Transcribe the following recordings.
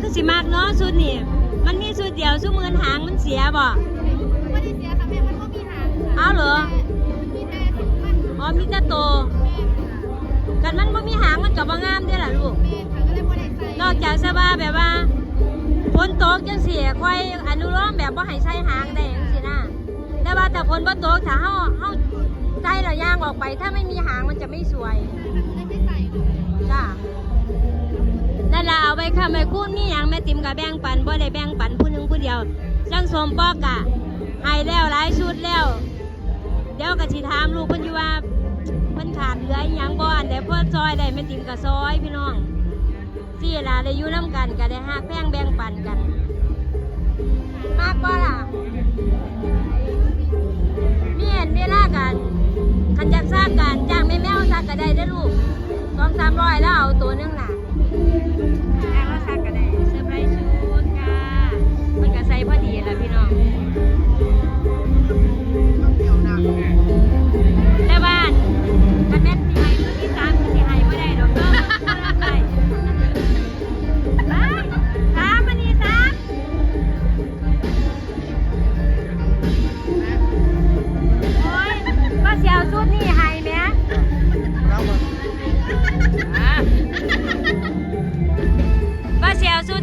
คือสิมากเนาะสุดนี่มันมีสุดเดียวสุมือนหางมันเสียบ่เอาเหรออ๋อมีแต่โตวกันมันบ่มีหางมันก็บ่งามเด้อล่ะลูกนอกจากสบาแบบว่าฝนตกจังซี่ค่อยอนุโลมแบบบ่ให้ใส่หางได้จังซี่นะแต่ว่าแต่ฝนบ่ตกถ้าเฮาเฮาใส่แล้วย่างออกไป ถ้าไม่มีหางมันจะไม่สวยจ้านั่นล่ะ เอาไปค่ะแม่คุณมีหยังแม่ติ๋มก็แบ่งปันบ่ได้แบ่งปันผู้หนึ่งผู้เดียวจังสมปอกะให้แล้วหลายชุดแล้ว เดี๋ยวก็สิถามลูกเพิ่นอยู่ว่าเพิ่นขาดเหลืออิหยังบ่อันใดเพิ่นซอยได้แม่ติ๋มก็ซอยพี่น้องสี่ล่ะได้อยู่นํกันก็ได้ฮักแพงแบ่งปันกัน มากบ่ล่ะมีเห็นเวลากันคันอยากซักกันจ้างแม่แมวซักก็ได้เด้ลูกสองสามร้อยแล้วเอาตัวหนึงล่ะจ้าง แล้วซักก็ได้เซอร์ไพรส์ชุดค่ะมันก็ใส่พอดีล่ะพี่น้อง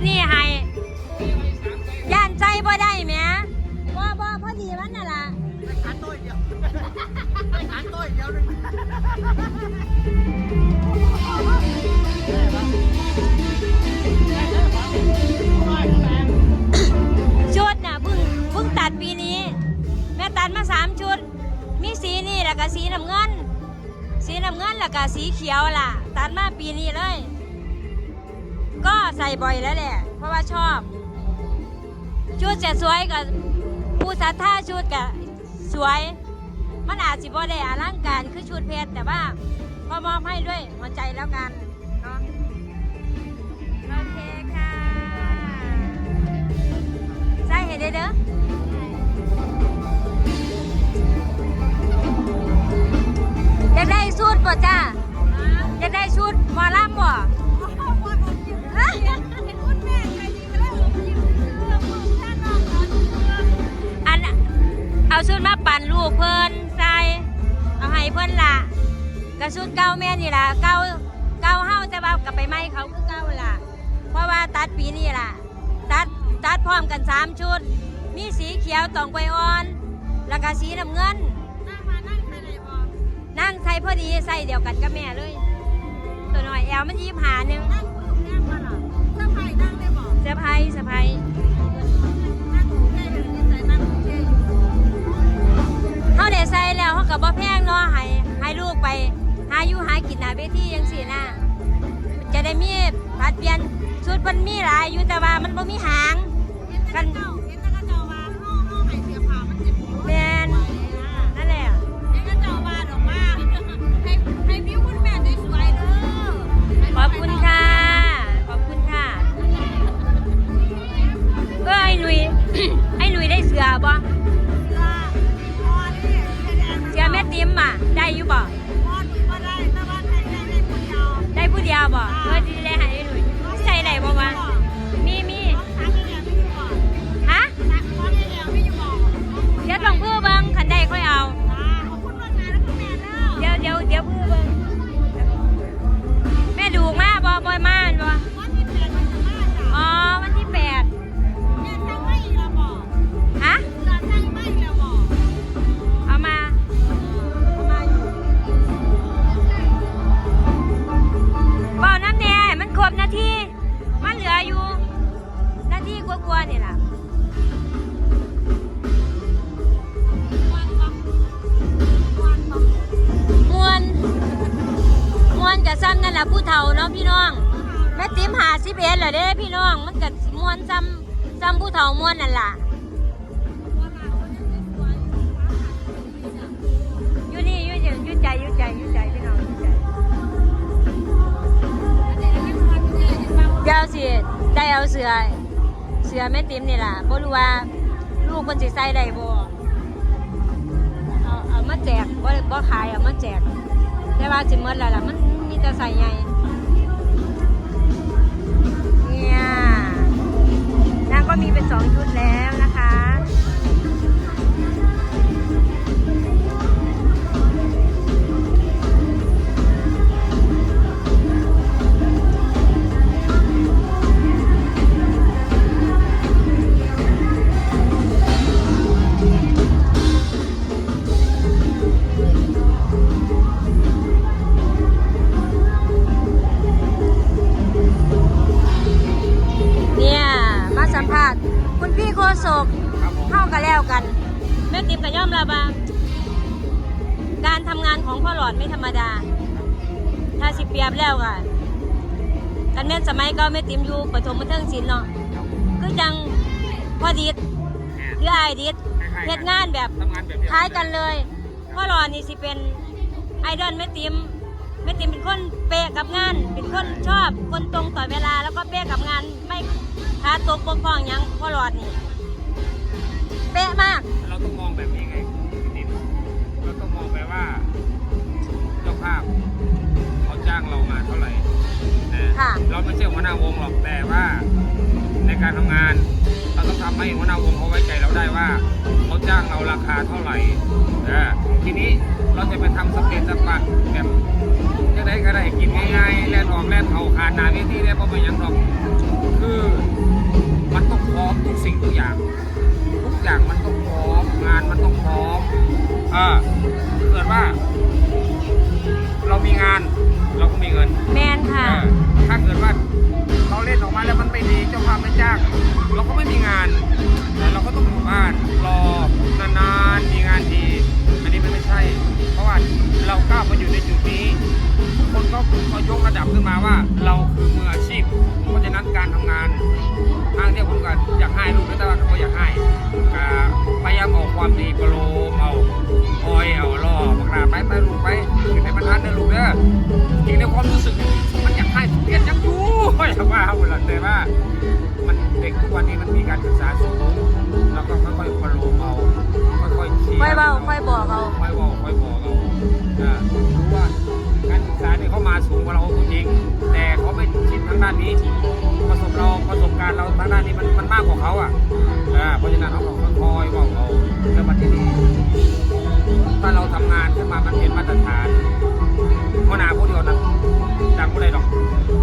นี้ให้ย่านใจบ่ได้แหม่บ่บ่พอดีมันน่ะล่ะชุดน่ะเพิ่งเพิ่งตัดปีนี้ แม่ตัดมาสามชุด มีสีนี่แล้วก็สีน้ำเงิน สีน้ำเงินแล้วก็สีเขียวล่ะ ตัดมาปีนี้เลย ก็ใส่บ่อยแล้วแหละ เพราะว่าชอบ ชุดจะสวยกับผู้สัทธาชุดกับสวย มันอาจสิบ่ได้อลังการคือชุดเพชรแต่ว่าพอมอบให้ด้วยหัวใจแล้วกันเนาะโอเคค่ะใส่ให้ได้เด้ออยากได้ชุดป่ะจ้าอยากได้ชุดมอลำบ่ อันเอาชุดมาปั่นลูกเพิ่นใส่เอาให้เพิ่นละกระชุดเก่าแม่นี่ล่ะเก่าเก่าเฮาแต่ว่ากลับไปไหมเขาคือเก่าล่ะเพราะว่าตัดปีนี้ล่ะตัดตัดพร้อมกันสามชุด มีสีเขียวตองไกวอ่อนแล้วก็สีน้ำเงินนั่งใส่พอดีใส่เดียวกันกับแม่เลย ตัวหน่อยแอลมันยี่หาหนึ่ง เซอร์ไพรส์เอร์ไพรส์เฮาได้ใส่แล้วเฮาก็บ่แพงเนให้ให้ลูกไป หาอยู่หากินหน้าเวทีจังซี่นะจะได้มีผัดเปียนชุดมันมีหลายอยู่แต่ว่ามันบ่มีหางกัน ม่ติ๋มอะได้อยู่บ่พอนี่ก็ได้แต่ว่าได้ได้ได้คนเดียวได้ผู้เดียวบ่เออดีเลยให้ไอ้หนุ่ยใส่ได้บ่วะมีมีต้องซักให้แล้วไม่อยู่บ่ฮะซักพอได้แล้วไม่อยู่บ่เดี๋ยวลองเพื่อเบิ่งคันได้ค่อยเอาจ้าขอบคุณมากนะแล้วก็แม่เด้อเดี๋ยวเดี๋ยวเดี๋ยวเพื่อเบิ่งแม่ดูมาบ่บ่มา ละผู้เฒ่าเนาะพี่น้อง แม่ติ๋มหาสิบเอ็ดเหรอเด้พี่น้อง มันกับมวนซ้ำซ้ำผู้เฒ่ามวนนั่นล่ะอยู่นี่อยู่นี่อยู่ใจอยู่ใจอยู่ใจพี่น้องอยู่ใจเดี๋ยวสิได้เอาเสือเสือแม่ติ๋มนี่ล่ะบ่รู้ว่าลูกคนสิใส่ได้บ่เอาเอามาแจกบ่บ่ขายเอามาแจกแต่ว่าสิหมดแล้วล่ะมัน มีแต่ใส่ใหญ่เนี่ยนางก็มีเป็นสองชุดแล้วนะคะ วกัน แม่ติ๋มกับย่อมรับว่าการทำงานของพ่อหลอดไม่ธรรมดา ถ้าสิเปรียบแล้วก็กันแม่นสมัยก็แม่ติ๋มอยู่ปฐมมัธยมศิลป์เนาะคือจังพ่อดิดหรืออายดิดเฮ็ดงานแบบทำงานแบบเดียวคล้ายกันเลยพ่อหลอดนี่สิเป็นไอดอลแม่ติ๋มแม่ติ๋มเป็นคนเป๊ะกับงาน เป็นคนชอบคนตรงต่อเวลา แล้วก็เป๊ะกับงานไม่ขาตกบกพร่องหยังพ่อหลอดนี่ เป๊ะมาก เราต้องมองแบบนี้ไงพี่ติ๋มเราต้องมองแบบว่าเจ้าภาพเขาจ้างเรามาเท่าไหร่นะค่ะ เราไม่ใช่หัวหน้าวงหรอกแต่ว่า ในการทำงาน เราต้องทำให้หัวหน้าวงเขาไว้ใจเราได้ว่าเขาจ้างเราราคาเท่าไหร่เออทีนี้เราจะไปทำสเปนสปะแบบจะได้ก็ได้กินง่ายๆแล่นออกแล่นเขาขาดหนาเวทีได้เพราะไม่ยังหรอกคือ มันต้องพร้อมทุกสิ่ง เการศึกษาสูงเราก็ค่อยๆประโลมเอาค่อยๆชี้ค่อยเบาค่อยบอกเอาค่อยบอกค่อยบอกเอาอ่ารู้ว่าการศึกษาเนี่ยเขามาสูงกว่าเราจริงแต่เขาไม่ชินทางด้านนี้ ประสบเราประสบการณ์เราทางด้านนี้มันมันมากกว่าเขาอะอ่าเพราะฉะนั้นเขาก็ค่อยๆบอกเอาเรื่องมันที่ดีถ้าเราทำงานขึ้นมามันเป็นมาตรฐานหัวหน้าผู้เดียวนั้นดังผู้ใดหรอก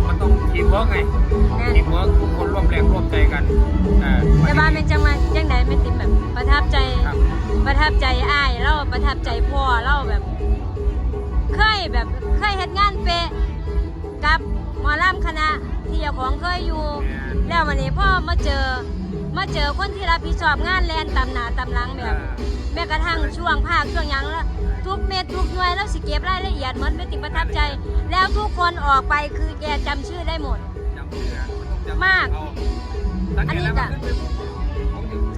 มันต้องทีมเวิร์กไง เป็นจังหวะจังไหนไม่ติดแบบประทับใจ ครับ ประทับใจอ้ายเราประทับใจพ่อเราแบบ เคยแบบเคยเฮ็ดงานเป๊ะกับหมอลำคณะที่เจ้าของเคยอยู่ แล้ววันนี้พ่อมาเจอมาเจอคนที่รับผิดชอบงานแลนตำหนาตำหลังแบบ แม้กระทั่งช่วงภาคช่วงหยังแล้วทุกเม็ดทุกหน่วยแล้วสิเก็บรายละเอียดหมดไม่ติดประทับใจ แล้วทุกคนออกไปคือแกจำชื่อได้หมด จำชื่ออะนต้องจำมาก เอสังเกตแล้วอัมันนนี้ขึ้นไปผม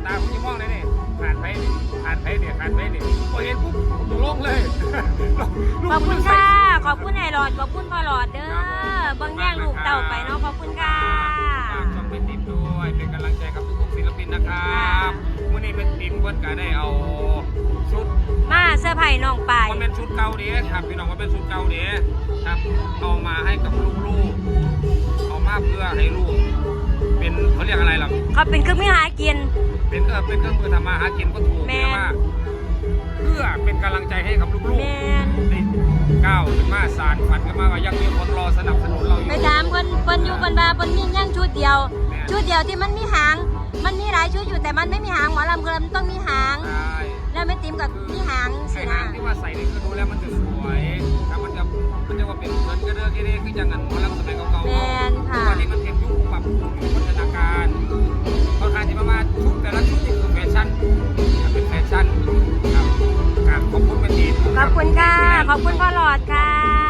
ตาผมจะมองเลยนี่ผ่านไปนี่ผ่านไปเนี่ยผ่านไปนี่พอเห็นปุ๊บผมจะลงเลยขอบคุณค่ะ ขอบคุณไอหลอด ขอบคุณพ่อหลอดเด้อเบิ่งแย่งลูกเต่าไปเนาะ ขอบคุณค่ะฝากช่องเป็นติมด้วยเป็นกำลังใจกับทุกๆศิลปินนะครับวันนี้เป็นติมเพิ่นก็ได้เอาชุด มาเสื้อร์ไผ่น้องปายมันเป็นชุดเก่าเด้ครับพี่น้องว่าเป็นชุดเก่าเด้ครับเอามาให้กับลูกๆเอามาเพื่อให้ลูก เป็นเขาเรียกอะไรล่ะเขาเป็นเครื่องมือหากิน เป็นเออเป็นเครื่องมือทำมาหากินก็ถูกแม่แต่ว่าเพื่อเป็นกำลังใจให้กับลูกแมนๆได้ก้าวขึ้นมาสารฝันกันมาว่ายังมีคนรอสนับสนุนเราอยู่ ไปถามเพิ่นเพิ่นอยู่เพิ่นว่าเพิ่นมีย่างชุดเดียว แม่ชุดเดียวที่มันมีหาง มันมีหลายชุดอยู่แต่มันไม่มีหางหมอลำคือมันต้องมีหาง ใช่ แล้วไม่ติมกับมีหางสิไอ้นะหางที่ว่าใส่นี่คือดูแล้วมันจะสวยครับมันจะมันจะว่าเป็นเหมือนกระเดื่องกระเด้คือจังงันหมอลำสมัยเก่าๆแมนค่ะตอนนี้มันเป็นยุคปรับปรุงยุคพัฒนาการค่อนข้างที่ว่าชุดแต่ละชุดนี่คือแฟชั่นเป็นแฟชั่นครับครับขอบคุณเป็นดีขอบคุณค่ะ ขอบคุณพ่อหลอดค่ะ